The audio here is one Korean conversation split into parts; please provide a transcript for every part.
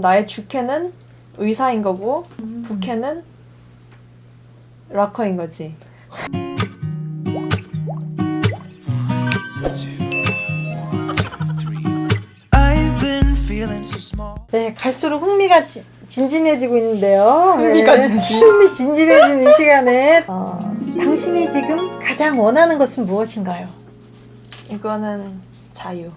나의 주캐는 의사인 거고 음. 부캐는 락커인 거지. I've been feeling so small. 네, 갈수록 흥미가 지- 진진해지고 있는데요. 흥미가 네. 진진. 흥미 진진해지는 이 시간에 어, 당신이 지금 가장 원하는 것은 무엇인가요? 이거는 자유.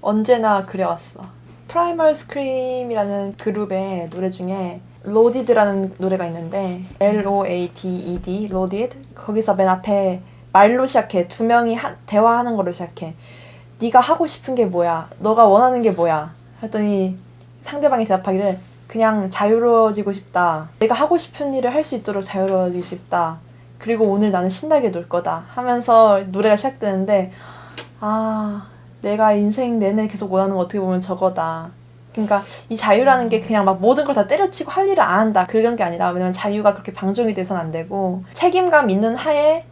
언제나 그래왔어. 프라이멀 스크림이라는 그룹의 노래 중에 로디드라는 노래가 있는데 L O A D E D 로디드 거기서 맨 앞에 말로 시작해. 두 명이 한, 대화하는 걸로 시작해. 네가 하고 싶은 게 뭐야? 너가 원하는 게 뭐야? 했더니 상대방이 대답하기를 그냥 자유로워지고 싶다. 내가 하고 싶은 일을 할 수 있도록 자유로워지고 싶다. 그리고 오늘 나는 신나게 놀 거다. 하면서 노래가 시작되는데 아 내가 인생 내내 계속 원하는 거 어떻게 보면 저거다. 그러니까 이 자유라는 게 그냥 막 모든 걸 다 때려치고 할 일을 안 한다. 그런 게 아니라 왜냐면 자유가 그렇게 방종이 돼서는 안 되고 책임감 있는 하에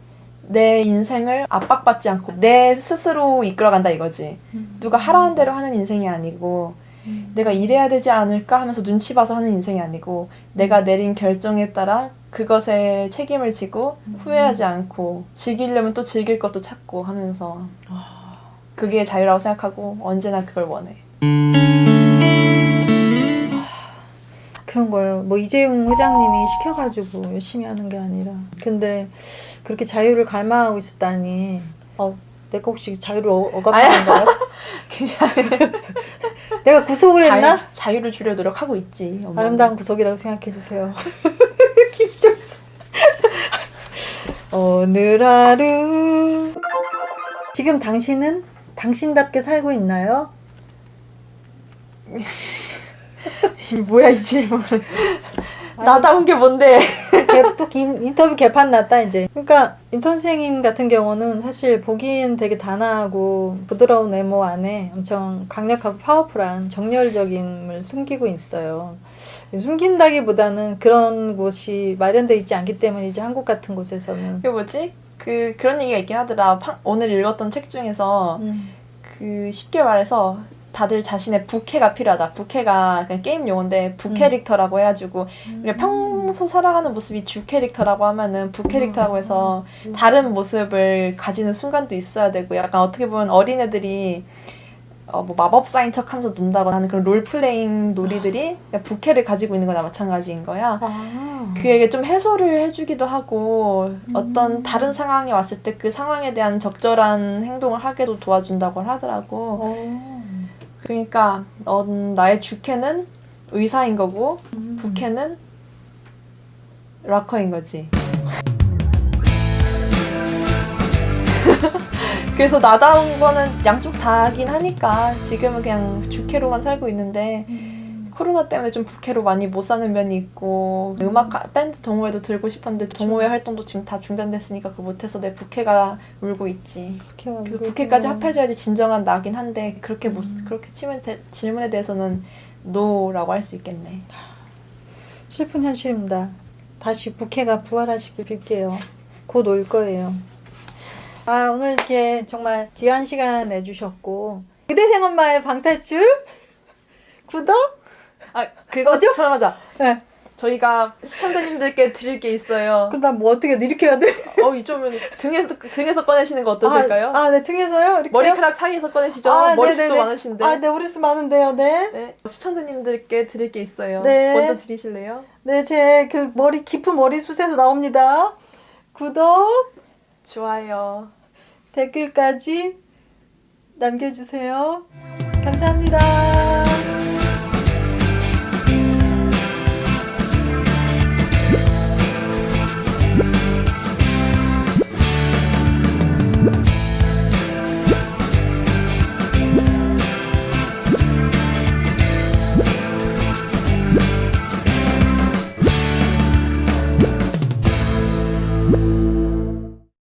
내 인생을 압박받지 않고 내 스스로 이끌어간다 이거지. 누가 하라는 대로 하는 인생이 아니고 내가 이래야 되지 않을까 하면서 눈치 봐서 하는 인생이 아니고 내가 내린 결정에 따라 그것에 책임을 지고 후회하지 않고 즐기려면 또 즐길 것도 찾고 하면서 그게 자유라고 생각하고 언제나 그걸 원해. 그런 거예요. 뭐 이재용 회장님이 시켜가지고 열심히 하는 게 아니라. 근데 그렇게 자유를 갈망하고 있었다니. 어, 내가 혹시 자유를 어, 억압한 건가요? 내가 구속을 했나? 자유, 자유 를 주려 노력하고 있지. 엄마는. 아름다운 구속이라고 생각해 주세요. 김종서. 오늘 하루. 지금 당신은 당신답게 살고 있나요? 이 뭐야 이 질문. 나다운 게 뭔데? 개- 또 긴- 인터뷰 개판 났다 이제. 그러니까 인턴 선생님 같은 경우는 사실 보기엔 되게 단아하고 부드러운 외모 안에 엄청 강력하고 파워풀한 정열적인을 숨기고 있어요. 숨긴다기보다는 그런 곳이 마련돼 있지 않기 때문이지 한국 같은 곳에서는. 그 뭐지? 그 그런 얘기가 있긴 하더라. 파- 오늘 읽었던 책 중에서 음. 그 쉽게 말해서 다들 자신의 부캐가 필요하다. 부캐가 그냥 게임 용어인데 부캐릭터라고 해가지고 우리가 평소 살아가는 모습이 주 캐릭터라고 하면은 부캐릭터라고 해서 다른 모습을 가지는 순간도 있어야 되고 약간 어떻게 보면 어린애들이 어, 뭐 마법사인 척 하면서 논다거나 하는 그런 롤플레잉 놀이들이 그냥 부캐를 가지고 있는 거나 마찬가지인 거야. 아. 그에게 좀 해소를 해주기도 하고 어떤 다른 상황이 왔을 때 그 상황에 대한 적절한 행동을 하게도 도와준다고 하더라고. 어. 그러니까 어, 나의 주캐는 의사인 거고 음. 부캐는 락커인 거지. 그래서 나다운 거는 양쪽 다긴 하니까 지금은 그냥 주캐로만 살고 있는데 코로나 때문에 좀 부캐로 많이 못 사는 면이 있고 음악 가- 밴드 동호회도 들고 싶었는데 동호회 활동도 지금 다 중단됐으니까 그거 못해서 내 부캐가 울고 있지. 그래서 부캐까지 합해줘야지 진정한 나긴 한데 그렇게 못 그렇게 치면 제- 질문에 대해서는 노라고 할 수 있겠네. 슬픈 현실입니다. 다시 부캐가 부활하시길 빌게요. 곧 올 거예요. 아 오늘 이렇게 정말 귀한 시간 내주셨고 그대생 엄마의 방탈출 구독 아 그거죠? 잠깐만 네. 저희가 시청자님들께 드릴 게 있어요. 그럼 나뭐 어떻게 이렇게 해야 돼? 어 이쪽은 등에서 등에서 꺼내시는 거 어떠실까요? 아, 네 등에서요? 이렇게 머리카락 사이에서 꺼내시죠. 아, 머리숱도 네네네. 많으신데. 아, 네 머리숱 많은데요, 네. 네. 시청자님들께 드릴 게 있어요. 네. 먼저 드리실래요? 네, 제 그 머리 깊은 머리숱에서 나옵니다. 구독, 좋아요. 댓글까지 남겨주세요. 감사합니다.